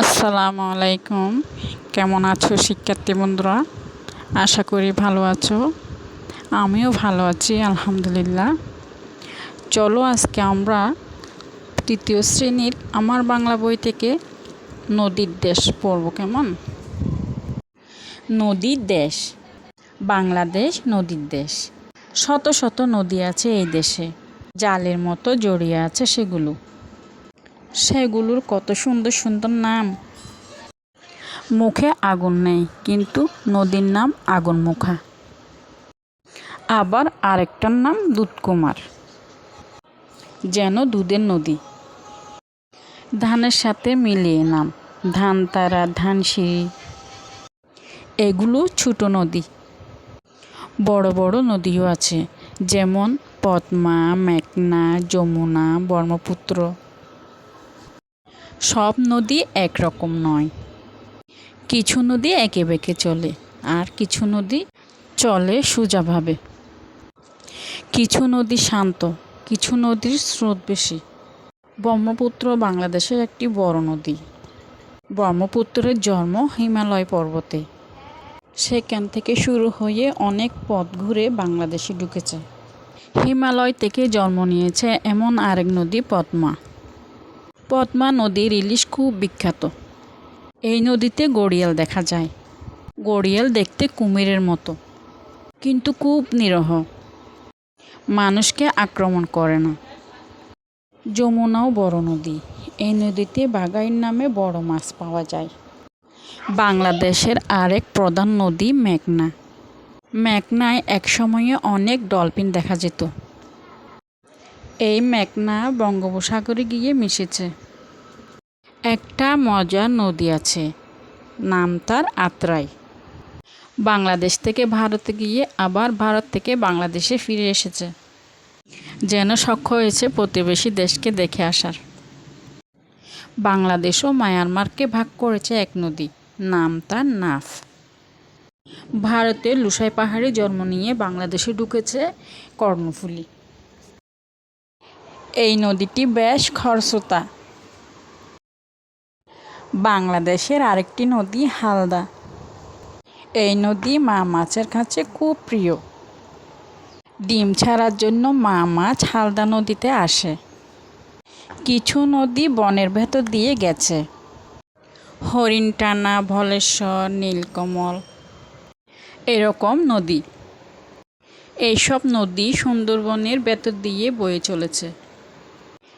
আসসালামু আলাইকুম। কেমন আছো শিক্ষার্থী বন্ধুরা? আশা করি ভালো আছো। আমিও ভালো আছি, আলহামদুলিল্লাহ। চলো আজকে আমরা তৃতীয় শ্রেণির আমার বাংলা বই থেকে নদীর দেশ পড়ব কেমন? নদীর দেশ। বাংলাদেশ নদীর দেশ। শত শত নদী আছে এই দেশে। জালের মতো জড়িয়ে আছে সেগুলো। সেগুলোর কত সুন্দর সুন্দর নাম। মুখে আগুন নেই, কিন্তু নদীর নাম আগুন মুখা আবার আরেকটার নাম দুধকুমার। যেন দুধের নদী। ধানের সাথে মিলিয়ে নাম, ধান তারা ধানসিঁড়ি এগুলো ছোট নদী। বড় বড় নদীও আছে, যেমন পদ্মা, মেঘনা, যমুনা, ব্রহ্মপুত্র। সব নদী একরকম নয়। কিছু নদী একে বেঁকে চলে, আর কিছু নদী চলে সোজাভাবে। কিছু নদী শান্ত, কিছু নদীর স্রোত বেশি। ব্রহ্মপুত্র বাংলাদেশের একটি বড় নদী। ব্রহ্মপুত্রের জন্ম হিমালয় পর্বতে। সেখান থেকে শুরু হয়ে অনেক পথ ঘুরে বাংলাদেশে ঢুকেছে। হিমালয় থেকে জন্ম নিয়েছে এমন আরেক নদী পদ্মা। পদ্মা নদীর ইলিশ খুব বিখ্যাত। এই নদীতে গড়িয়াল দেখা যায়। গড়িয়াল দেখতে কুমিরের মতো, কিন্তু খুব নিরহ। মানুষকে আক্রমণ করে না। যমুনাও বড় নদী। এই নদীতে বাগাইন নামে বড় মাছ পাওয়া যায়। বাংলাদেশের আরেক প্রধান নদী মেঘনা। মেঘনায় একসময়ে অনেক ডলফিন দেখা যেত। এই মেঘনা বঙ্গোপসাগরে গিয়ে মিশেছে। একটা মজার নদী আছে, নাম তার আত্রাই। বাংলাদেশ থেকে ভারতে গিয়ে আবার ভারত থেকে বাংলাদেশে ফিরে এসেছে, যেন সক্ষ হয়েছে প্রতিবেশী দেশকে দেখে আসার। বাংলাদেশ ও মায়ানমারকে ভাগ করেছে এক নদী, নাম তার নাফ। ভারতের লুসাই পাহাড়ে জন্ম নিয়ে বাংলাদেশে ঢুকেছে কর্ণফুলী। এই নদীটি বেশ খরস্রোতা। বাংলাদেশের আরেকটি নদী হালদা। এই নদী মা মাছের কাছে খুব প্রিয়। ডিম ছাড়ার জন্য মা মাছ হালদা নদীতে আসে। কিছু নদী বনের ভেতর দিয়ে গেছে। হরিণটানা, ভলেশ্বর, নীলকমল এরকম নদী। এইসব নদী সুন্দরবনের ভেতর দিয়ে বয়ে চলেছে।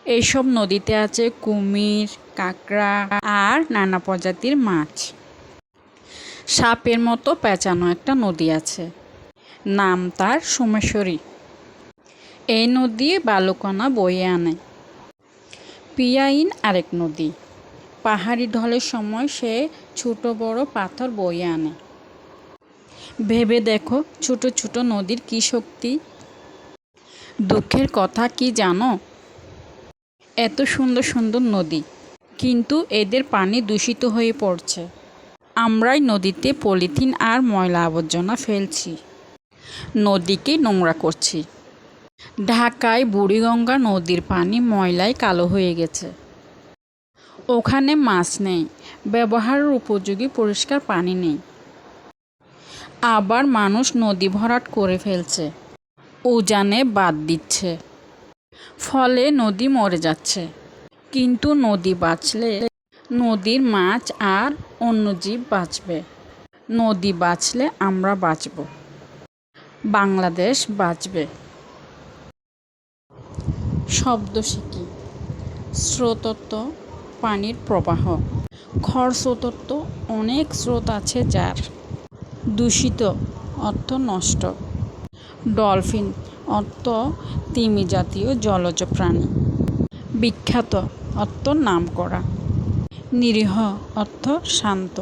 এইসব নদীতে আছে কুমির, কাঁকড়া আর নানা প্রজাতির মাছ। সাপের মতো পেঁচানো একটা নদী আছে। নাম তার সোমেশ্বরী। এই নদী বালুকণা বয়ে আনে। পিয়াইন আরেক নদী। পাহাড়ি ঢলের সময় সে ছোট বড় পাথর বয়ে আনে। ভেবে দেখো ছোট ছোট নদীর কি শক্তি। দুঃখের কথা কি জানো? এত সুন্দর সুন্দর নদী, কিন্তু এদের পানি দূষিত হয়ে পড়ছে। আমরাই নদীতে পলিথিন আর ময়লা আবর্জনা ফেলছি। নদীকে নোংরা করছি। ঢাকায় বুড়িগঙ্গা নদীর পানি ময়লায় কালো হয়ে গেছে। ওখানে মাছ নেই, ব্যবহারের উপযোগী পরিষ্কার পানি নেই। আবার মানুষ নদী ভরাট করে ফেলছে। উজানে বাদ দিচ্ছে। ফলে নদী মরে যাচ্ছে। কিন্তু নদী বাঁচলে নদীর মাছ আর অন্য জীব বাঁচবে। নদী বাঁচলে আমরা বাঁচব। বাংলাদেশ বাঁচবে। শব্দ শিখি। স্রোতত্ব পানির প্রবাহ। খরস্রোতত্ব অনেক স্রোত আছে যার। দূষিত অর্থ নষ্ট। ডলফিন অর্থ তিমি জাতীয় জলজ প্রাণী। বিখ্যাত অর্থ নাম করা নিরীহ অর্থ শান্ত।